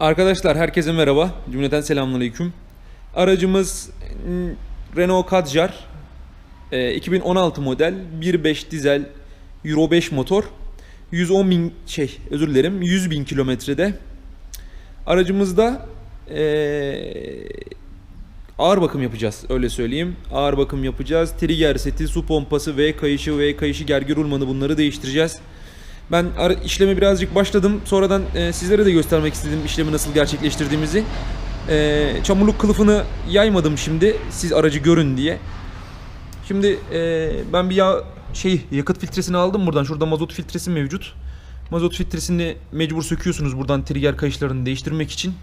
Arkadaşlar herkese merhaba. Cümleten selamünaleyküm. Aracımız mm, Renault Kadjar. Ee, 2016 model 1.5 dizel Euro 5 motor. 110 bin şey özür dilerim 100 bin kilometrede. Aracımızda ee, ağır bakım yapacağız öyle söyleyeyim. Ağır bakım yapacağız. Trigger seti, su pompası, V kayışı, V kayışı, gergir rulmanı bunları değiştireceğiz. Ben işleme birazcık başladım. Sonradan e, sizlere de göstermek istedim işlemi nasıl gerçekleştirdiğimizi. E, çamurluk kılıfını yaymadım şimdi siz aracı görün diye. Şimdi e, ben bir yağ şey yakıt filtresini aldım buradan. Şurada mazot filtresi mevcut. Mazot filtresini mecbur söküyorsunuz buradan trigger kayışlarını değiştirmek için.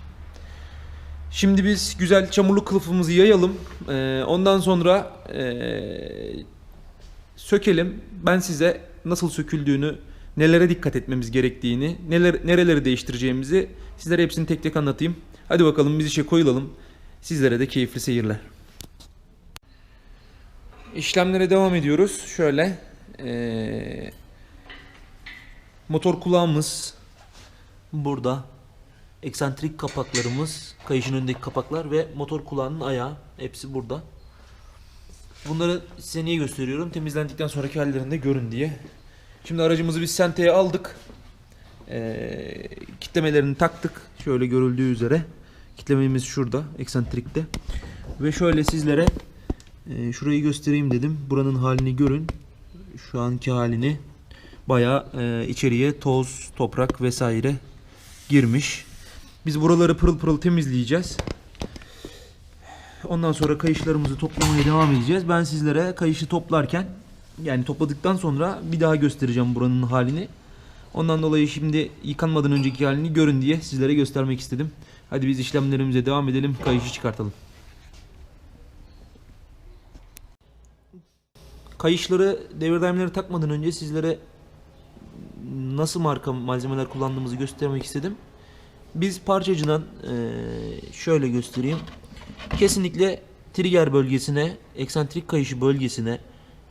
Şimdi biz güzel çamurluk kılıfımızı yayalım. E, ondan sonra e, sökelim. Ben size nasıl söküldüğünü, nelere dikkat etmemiz gerektiğini, neler nereleri değiştireceğimizi sizlere hepsini tek tek anlatayım. Hadi bakalım biz işe koyulalım. Sizlere de keyifli seyirler. İşlemlere devam ediyoruz. Şöyle eee, motor kulağımız burada. Eksantrik kapaklarımız, kayışın önündeki kapaklar ve motor kulağının ayağı hepsi burada. Bunları size niye gösteriyorum? Temizlendikten sonraki hallerinde görün diye. Şimdi aracımızı biz senteye aldık. Ee, kitlemelerini taktık. Şöyle görüldüğü üzere. Kitlememiz şurada. Eksentrikte. Ve şöyle sizlere e, şurayı göstereyim dedim. Buranın halini görün. Şu anki halini. Bayağı e, içeriye toz, toprak vesaire girmiş. Biz buraları pırıl pırıl temizleyeceğiz. Ondan sonra kayışlarımızı toplamaya devam edeceğiz. Ben sizlere kayışı toplarken yani topladıktan sonra bir daha göstereceğim buranın halini. Ondan dolayı şimdi yıkanmadan önceki halini görün diye sizlere göstermek istedim. Hadi biz işlemlerimize devam edelim. Kayışı çıkartalım. Kayışları devir daimleri takmadan önce sizlere nasıl marka malzemeler kullandığımızı göstermek istedim. Biz parçacıdan eee, şöyle göstereyim. Kesinlikle trigger bölgesine, eksantrik kayışı bölgesine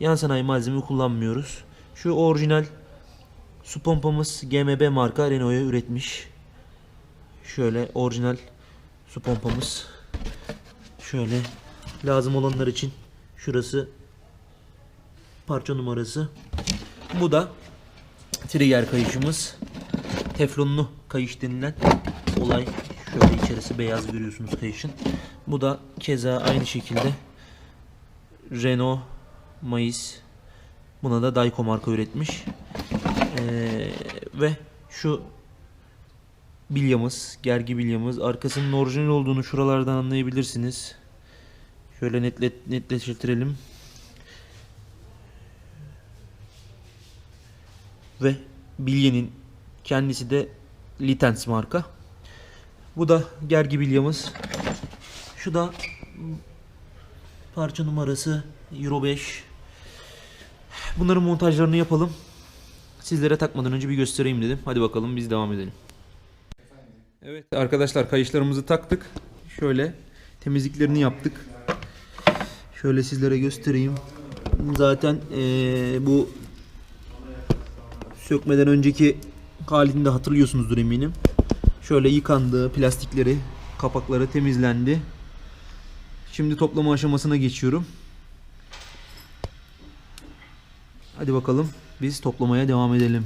yan sanayi malzeme kullanmıyoruz. Şu orijinal su pompamız GMB marka Renault'a üretmiş. Şöyle orijinal su pompamız. Şöyle lazım olanlar için şurası parça numarası. Bu da trigger kayışımız. Teflonlu kayış denilen olay. Şöyle içerisi beyaz görüyorsunuz kayışın. Bu da keza aynı şekilde Renault Mayıs. Buna da Dayco marka üretmiş. Ee, ve şu bilyamız, gergi bilyamız. Arkasının orijinal olduğunu şuralardan anlayabilirsiniz. Şöyle netlet, netleştirelim. Ve bilyenin kendisi de Litens marka. Bu da gergi bilyamız. Şu da parça numarası Euro 5. Bunların montajlarını yapalım. Sizlere takmadan önce bir göstereyim dedim. Hadi bakalım biz devam edelim. Evet arkadaşlar kayışlarımızı taktık. Şöyle temizliklerini yaptık. Şöyle sizlere göstereyim. Zaten eee, bu sökmeden önceki halini de hatırlıyorsunuzdur eminim. Şöyle yıkandı, plastikleri, kapakları temizlendi. Şimdi toplama aşamasına geçiyorum. Hadi bakalım biz toplamaya devam edelim.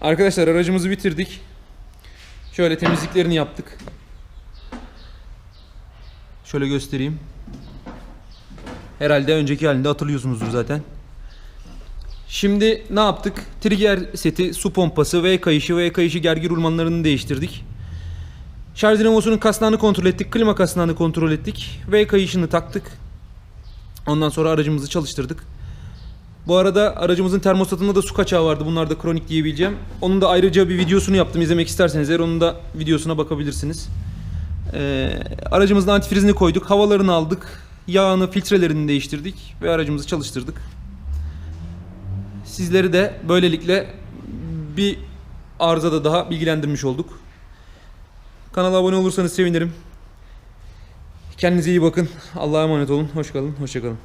Arkadaşlar aracımızı bitirdik. Şöyle temizliklerini yaptık. Şöyle göstereyim. Herhalde önceki halinde hatırlıyorsunuzdur zaten. Şimdi ne yaptık? Trigger seti, su pompası, V kayışı, V kayışı gergi rulmanlarını değiştirdik. Şarj dinamosunun kasnağını kontrol ettik, klima kasnağını kontrol ettik. V kayışını taktık. Ondan sonra aracımızı çalıştırdık. Bu arada aracımızın termostatında da su kaçağı vardı. Bunlar da kronik diyebileceğim. Onun da ayrıca bir videosunu yaptım. İzlemek isterseniz eğer onun da videosuna bakabilirsiniz. Ee, aracımızın antifrizini koyduk. Havalarını aldık. Yağını, filtrelerini değiştirdik. Ve aracımızı çalıştırdık. Sizleri de böylelikle bir arızada daha bilgilendirmiş olduk. Kanala abone olursanız sevinirim. Kendinize iyi bakın. Allah'a emanet olun. Hoş kalın. Hoşça kalın.